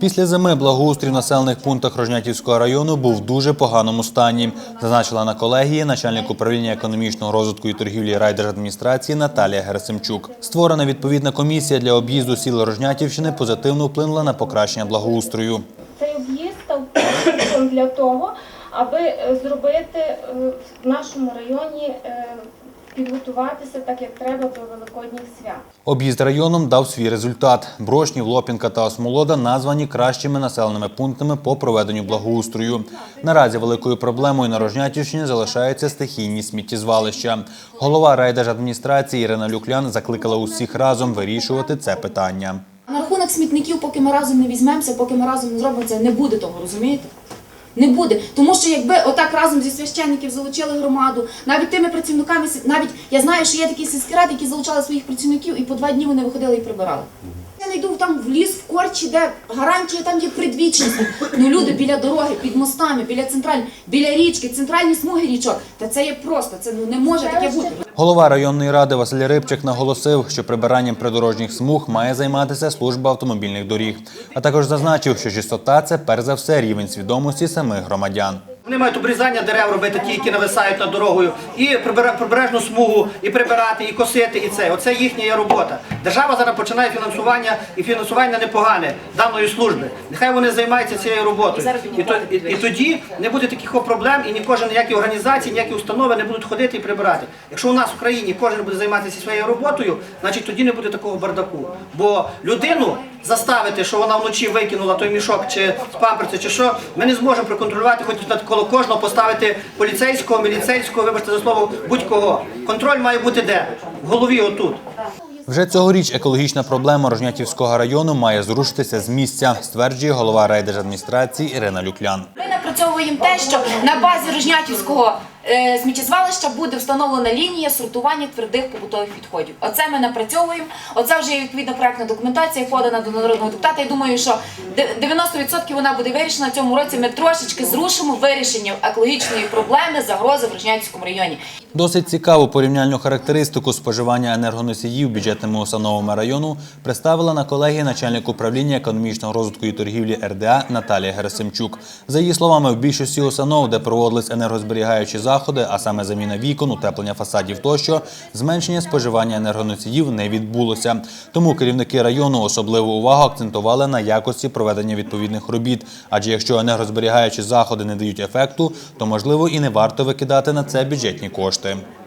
Після зими благоустрій в населених пунктах Рожнятівського району був в дуже поганому стані, зазначила на колегії начальник управління економічного розвитку і торгівлі райдержадміністрації Наталія Герасимчук. Створена відповідна комісія для об'їзду сіл Рожнятівщини позитивно вплинула на покращення благоустрою. Цей об'їзд став для того, аби е, зробити е, в нашому районі, е, підготуватися так, як треба до Великодніх свят. Об'їзд районом дав свій результат. Брошнів, Лопінка та Осмолода названі кращими населеними пунктами по проведенню благоустрою. Наразі великою проблемою на Рожнятівщині залишаються стихійні сміттєзвалища. Голова райдержадміністрації Ірина Люклян закликала усіх разом вирішувати це питання. На рахунок смітників, поки ми разом не візьмемося, поки ми разом не зробимо це, не буде того, розумієте? Не буде. Тому що якби отак разом зі священників залучили громаду, навіть тими працівниками, навіть я знаю, що є такі сільські ради, які залучали своїх працівників і по два дні вони виходили і прибирали. Йду там в ліс, в корчі, де гарантія там є предвічність. Ну люди біля дороги, під мостами, біля центральної, біля річки, центральні смуги річок. Та це є просто, це ну не може таке бути. Голова районної ради Василь Рибчик наголосив, що прибиранням придорожніх смуг має займатися служба автомобільних доріг, а також зазначив, що чистота це перш за все рівень свідомості самих громадян. Вони мають обрізання дерев робити, ті, які нависають над дорогою, і прибережну смугу, і прибирати, і косити, і це. Оце їхня є робота. Держава зараз починає фінансування, і фінансування непогане даної служби. Нехай вони займаються цією роботою. І, то, і, і тоді не буде таких проблем, і ні кожен ніякі організації, ніякі установи не будуть ходити і прибирати. Якщо у нас в країні кожен буде займатися своєю роботою, значить тоді не буде такого бардаку. Бо людину заставити, що вона вночі викинула той мішок чи памперси, чи що, ми не зможемо проконтролювати, хоч над коло кожного поставити поліцейського, міліцейського, вибачте за слово, будь-кого. Контроль має бути де? В голові отут. Вже цьогоріч екологічна проблема Рожнятівського району має зрушитися з місця, стверджує голова райдержадміністрації Ірина Люклян. Ми напрацьовуємо те, що на базі Рожнятівського сміттєзвалища буде встановлена лінія сортування твердих побутових відходів. Оце ми напрацьовуємо. Оце вже є відповідна проектна документація подана до народного депутата. Я думаю, що де- 90% вона буде вирішена цьому році. Ми трошечки зрушимо вирішення екологічної проблеми загрози в Рожнятівському районі. Досить цікаву порівняльну характеристику споживання енергоносіїв бюджетними установами району представила на колегії начальник управління економічного розвитку і торгівлі РДА Наталія Герасимчук. За її словами, в більшості установ, де проводились енергозберігаючі заходи, а саме заміна вікон, утеплення фасадів тощо, зменшення споживання енергоносіїв не відбулося. Тому керівники району особливу увагу акцентували на якості проведення відповідних робіт. Адже якщо енергозберігаючі заходи не дають ефекту, то можливо і не варто викидати на це бюджетні кошти.